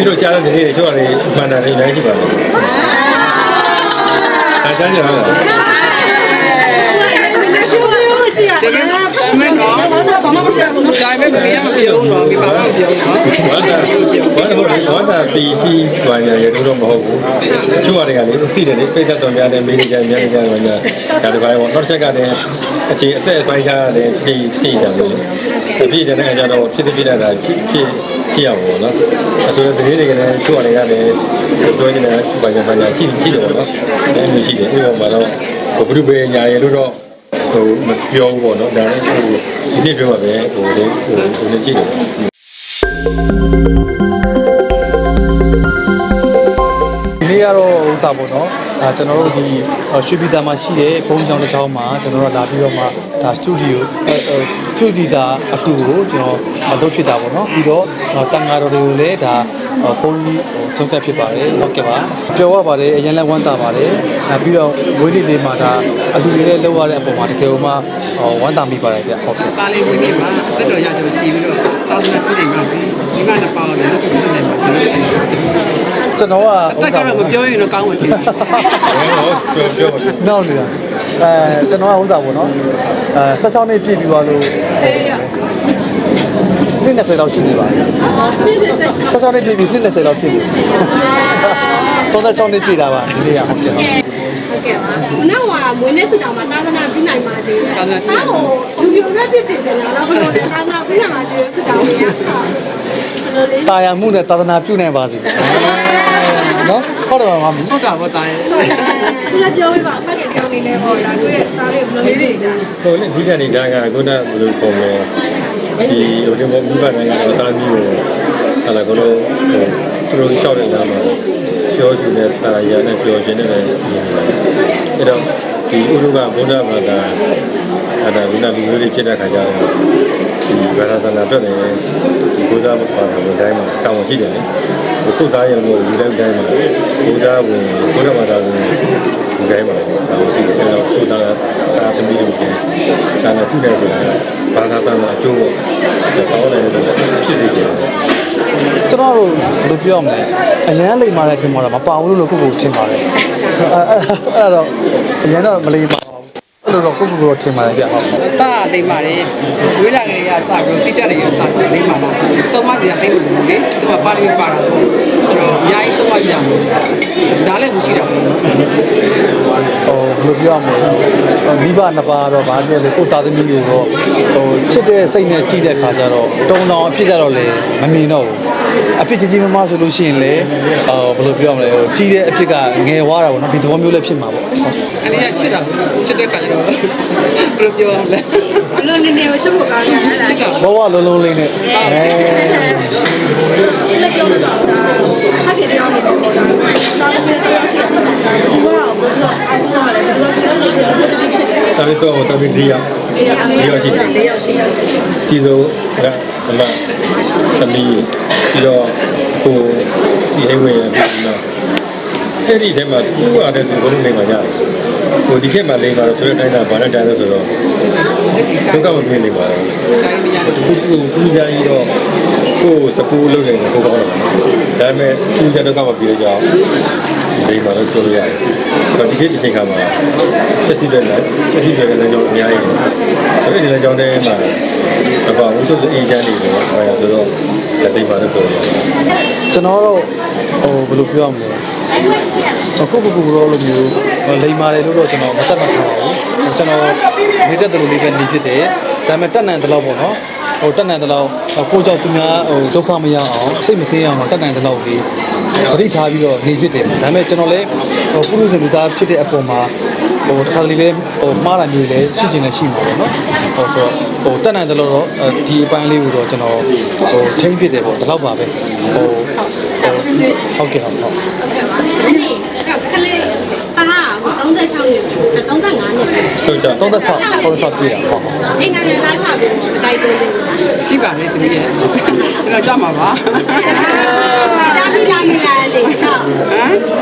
မိတို့ကြားတဲ့ဒီနေ့တွေကျော်ရတယ်မှန်တာတွေအများကြီးရှိပါမယ်အားကြားကြရလားတကယ်တမန်တော့ဘာမှမပြောဘူးဒါပေမဲ့မပြောမပြောဘူးတော့ဒီဘာမှမပြောဘူးနော်ဝမ်းသာဝမ်းသာဝမ်းသာပီတီဘာညာရတော့မဟုတ်ဘူးချို့ရတယ်ကလေသိတယ်လေပိတ်သက်တော်များတယ်မေးကြများကြဘာညာဒါတစ်ပိုင်းပေါ့နောက်တစ်ချက်ကလည်းအခြေအသက်အပိုင်းခြားတယ်ဖြည့်ဖြည့်ကြတယ်အပြည့်တဲ့အခါကျတော့ဖြစ်ဖြစ်တာဖြစ် ဖြစ်ဖြစ်ရပါဘောနော်အဆိုတော့ဒီနေ့တွေကလည်းချို့ရတယ်ကလည်းတွဲနေတာဘာညာဘာညာရှိရှိတယ်ပေါ့နော်အဲမျိုးရှိတယ်ဥပမာတော့ဘုရုပဲညာရလို့တော့ဟိုမပြောဘူးပေါ့နော်ဒါလည်းဟိုဒီနေ့ပြောပါပဲဟိုဟိုဟိုလည်းရှိတယ် ပေါ့ဒီနေ့ကတော့ဥစားပေါ့နော်ဒါကျွန်တော်တို့ဒီရွှေပြည်သာမှာရှိတဲ့ဘုံချောင်းတစ်ချောင်းမှာကျွန်တော်တို့လာပြီးတော့မှဒါစတူဒီယိုစတူဒီတာအတူကိုကျွန်တော်လုပ်ဖြစ်တာပေါ့နော်ပြီးတော့တန်ဃာတော်တွေကိုလည်းဒါဘုံကြီးဆုံးဖြတ်ဖြစ်ပါတယ်ဟုတ်ကဲ့ပါပြောရပါတယ်အရင်လည်းဝမ်းသာပါတယ်ဒါပြီးတော့ဝေးလေးလေးမှာဒါအလူတွေလည်းလောက်ရတဲ့အပေါ်မှာတကယ်လို့မှဝမ်းသာမိပါတယ်ဗျဟုတ်ကဲ့ပါလေးဝင်နေမှာတက်တော်ရကြရှိပြီးတော့တောင်းတဲ့ပြည်နေမှာစီဒီမှာလည်းပါတော့လည်းသူစစ်နေမှာစီ ကျွန်တော်ကတက်ကတော့မပြောရင်တော့ကောင်းမှာဖြစ်တယ်ပြောပြောပါနောက်နေတာအဲကျွန်တော်ကဥစားပေါ့နော်အဲ16နှစ်ပြည့်ပြီးသွားလို့နှစ်20လောက်ရှိနေပါပြီ16နှစ်ပြည့်ပြီးနှစ်20လောက်ဖြစ်နေ36နှစ်ပြည့်တာပါဒီနေ့ကဟုတ်ကဲ့ပါဟု တ်ကဲ့ပါခုနကမွေးနေ့စုတောင်မှာသာသနာပြုနိုင်ပါသေးတယ်။ဟာဟိုလူမျိုးနဲ့ဖြစ်စေချင်တာတော့ဘယ်လိုလဲသာသနာပြုနိုင်ပါသေးတယ်စုတောင်ကြီး။ဘယ်လိုလဲတာယာမှုနဲ့သာသနာပြုနိုင်ပါစေနော်ဟုတ်တယ်ပါမမဟုတ်တာပေါ့တာရဲ့ခုနပြောပြပါဖတ်ကြကြောင်းနေလဲဟောဒါကိုရဲ့သားလေးဘယ်လိုလေးတွေလဲဟိုလေဒီကနေတာကခုနဘယ်လိုပုံလဲဒီဟိုဒီဘောဘုရားနိုင်ငံတော်တာမျိုးကိုဟာလာကလို့ဟိုသူတို့လျှောက်တဲ့နာမှာ ပြောရှင်တဲ့တာယာနဲ့ပြောရှင်တဲ့လည်းအဲ့တော့ဒီဥရုကဘုရားဘာသာအဲ့ဒါခုနလူမျိုးတွေဖြစ်တဲ့ခါကျတော့ဒီဘာသာသနာအတွက်လည်းဒီဘုရားဘာသာဝင်တိုင်းမှာတောင်းရှိတယ်လေခုသားရလို့လူတိုင်းတိုင်းမှာဘုရားဝင်ဘုရားဘာသာဝင်လူတိုင်းမှာတောင်းရှိတယ်အဲ့တော့ခုသားသာသမီးတွေဒါနဲ့ပြုတယ်ဆိုတာ တို့ဘယ်လိုပြောမလဲအရန်လိမ်မာတဲ့ထင်မှာတော့မပါဘူးလို့ကိုကိုထင်ပါတယ်အဲအဲ့တော့အရန်တော့မလိမ်ပါဘူးအဲ့လိုတော့ကိုကိုကိုထင်ပါတယ်ဗျဟုတ်တာလိမ့်ပါလေဝေးလာကလေးကစပြီးတိကျတယ်ရစပြီးလိမ့်ပါလားဆုံးမစီကလိမ့်လို့လေသူကပါလေးပါတာဆိုတော့ အများကြီးဆုံးမစီရဒါလည်းမရှိတာဘူးဟိုဘယ်လိုပြောရမလဲမိဘနှစ်ပါးတော့ဗာပြောလေကိုသားသမီးတွေတော့ဟိုချစ်တဲ့စိတ်နဲ့ကြည့်တဲ့ခါကျတော့တုံတောင်အဖြစ်ကြတော့လေမမြင်တော့ဘူးအဖြစ်ကြီးကြီးမမဆိုလို့ရှိရင်လေဟိုဘယ်လိုပြောရမလဲဟိုကြီးတဲ့အဖြစ်ကငယ်သွားတာပေါ့နော်ဒီသဘောမျိုးလည်းဖြစ်မှာပေါ့အဲ့ဒီကချစ်တာချစ်တဲ့ခါကျတော့ဘယ်လိုပြောရမလဲဘယ်လိုနေနေကိုချက်ဖို့ကောင်းရလဲ။ချစ်တာဘဝလုံးလုံးလေးနဲ့အဲဒီလိုပြောပြပါဦးဒါဖတ်ကြကြောင်းနေပေါ့ဒါသာသမီတရားရှိတယ်ဒီကတော့ဘယ်လိုအားလုံးလဲဘယ်လိုပြောလို့ဘယ်လိုဖြစ်တယ်တာပြီးတော့တာပြီး၄ရောက်၄ရောက်ရှိတယ်လေးယောက်ရှိတယ်ကြည်စိုးကအမသမီးပြီးတော့ကိုဒီဟိဝေရပြီးတော့အဲ့ဒီထဲမှာသူ့အားတဲ့သူဘယ်လိုနေမှာကြလဲ ဟိုဒီခေတ်မှာလိမ္မာတော့ဆိုတဲ့တိုင်းတာဘာနဲ့တိုင်းလို့ဆိုတော့ဒုက္ခမပြေနေပါဘူးတိုင်းမရသူသူသူကြကြီးတော့ကိုယ်စပူးလုပ်နေတယ်ကိုကောင်းတယ်ဒါပေမဲ့သူကြတော့ကမပြေကြအောင်လိမ္မာတော့ပြောလို့ရတယ်တော့ဒီခေတ်ဒီချိန်ခါမှာတက်စီတဲ့လည်းတက်စီတဲ့လည်းကြောင့်အများကြီးဆိုတဲ့လည်းကြောင့်တည်းမှာဘာလို့ဆိုအေဂျင့်တွေတော့ဟောရဆိုတော့တိတ်ပါတော့ပြောတယ်ကျွန်တော်တော့ဟိုဘယ်လိုပြောရမလဲကိုကိုကိုကိုလိုမျိုး လိမ်မာတယ်လို့တော့ကျွန်တော်မတတ်မှတ်ပါဘူးကျွန်တော်နေတဲ့သူလိုလေးပဲနေဖြစ်တယ်ဒါပေမဲ့တက်နိုင်တဲ့လောက်ပေါ့နော်ဟိုတက်နိုင်တဲ့လောက်ကိုကြောင့်သူများဟိုဒုက္ခမရအောင်စိတ်မဆင်းရအောင်တက်နိုင်တဲ့လောက်လေးတတိထားပြီးတော့နေဖြစ်တယ်ဒါပေမဲ့ကျွန်တော်လည်းဟိုပုရုဇဉ်လူသားဖြစ်တဲ့အပေါ်မှာဟိုတစ်ခါတလေလည်းဟိုမှားတာမျိုးလည်းရှိချင်လည်းရှိမှာပေါ့နော်ဟိုဆိုဟိုတက်နိုင်တဲ့လောက်တော့ဒီအပိုင်းလေးကိုတော့ကျွန်တော်ဟိုထိမ့်ဖြစ်တယ်ပေါ့ဒီလောက်ပါပဲဟိုဟုတ်ကဲ့ဟုတ်ဟုတ် ဟုတ်ကဲ့ပါအဲ့ဒီတော့ခလေးတာ36နှစ်35နှစ်ပဲ ဆိုကြ36 36ပြည့်တာဟုတ်ဟုတ်အိမ်ကနေသားချပြီးတိုက်တွန်းတယ်ရှိပါလေတမီးရဲ့အဲ့တော့ကြမှာပါတာမီလာမီလာလေဟုတ်ဟမ်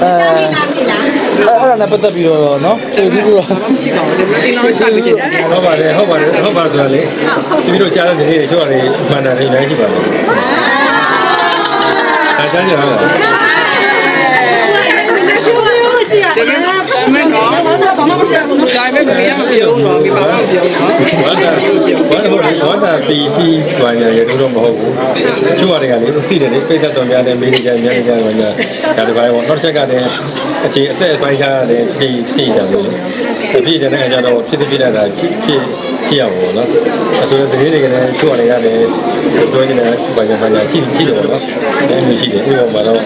အဲတာမီလာမီလာအဲ့ဒါနဲ့ပတ်သက်ပြီးတော့နော်ကျေးဇူးတော့ဘာမှမရှိပါဘူးဒီလိုအင်းလုံးချပြချင်တယ်ဟုတ်ပါတယ်ဟုတ်ပါတယ်ဟုတ်ပါဆိုတော့လေဒီလိုကြားတဲ့နေ့တွေကျော်ရတယ်မှန်တယ်အများကြီးရှိပါမယ်ဒါကြားကြလားတကယ်ဒါမဲ့တော့ ဘာမှမပြောဘူးဒါမဲ့မပြောမပြောတော့ဒီဘာမှမပြောတော့ဝမ်းသာဝမ်းသာဟုတ်တယ်ဝမ်းသာပီတီဘာညာရတော့မဟုတ်ဘူးချို့ရတယ်ကလေသိတယ်လေပိတ်သက်တော်များတယ်မေးကြများကြဘာညာဒါတပိုင်းပေါ့နောက်တစ်ချက်ကလည်းအခြေအသက်ပိုင်းခြားတယ်သိသိကြဘူးအပြည့်တဲ့အခါကျတော့ဖြစ်ဖြစ်တာဖြစ်ဖြစ်ဖြစ်ရပါဘောနော်အဆိုတော့တကယ်တကယ်ချို့ရတယ်ကလည်းပြောနေတာဘာညာဘာညာရှိရှိတယ်ပေါ့နော်အဲမျိုးရှိတယ်ဥပမာတော့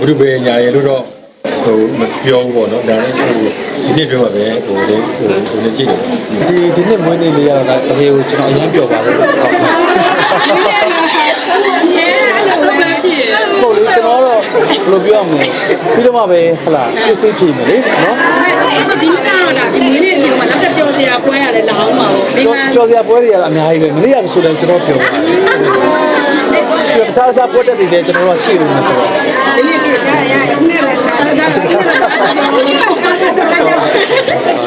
ဘုရုဘေညာရလို့တော့ ဟိုမပြောဘူးပေါ့နော်ဒါလည်းဟိုဒီနေ့ပြောပါပဲဟိုလေဟိုဟိုလည်းကြည့်တယ်ဒီဒီနှစ်မွေးနေ့လေးရတော့တကယ်ကိုကျွန်တော်အရင်ပြောပါလို့ဟုတ်အဲ့လိုပဲဖြစ်ဟုတ်လေကျွန်တော်တော့ဘယ်လိုပြောရမလဲပြီးတော့မှပဲဟလာပြည့်စုံဖြေမယ်လေနော်ဒီကတော့ဒါဒီမင်းနဲ့ဒီမှာနောက်ထပ်ပြောစရာပွဲရတယ်လာအောင်ပါဘူးမိမကြော်စရာပွဲတွေကတော့အများကြီးပဲမနေ့ကဆိုလည်းကျွန်တော်ပြောပါတယ်ပြီးတော့တခြားတခြားပွဲတက်တွေလည်းကျွန်တော်တို့ရှိနေမှာဆိုတော့ဒီနေ့ကရရနဲ့ပဲစား ကြတယ်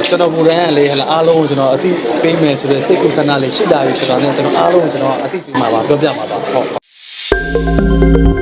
ကျွန်တော်ဘူရန်ကလေဟလာအားလုံးကိုကျွန်တော်အသိပေးမယ်ဆိုတဲ့စိတ်ကူးဆန္ဒလေးရှိလာပြီဆိုတော့ねကျွန်တော်အားလုံးကိုကျွန်တော်အသိပေးမှာပါပြောပြမှာပါဟုတ်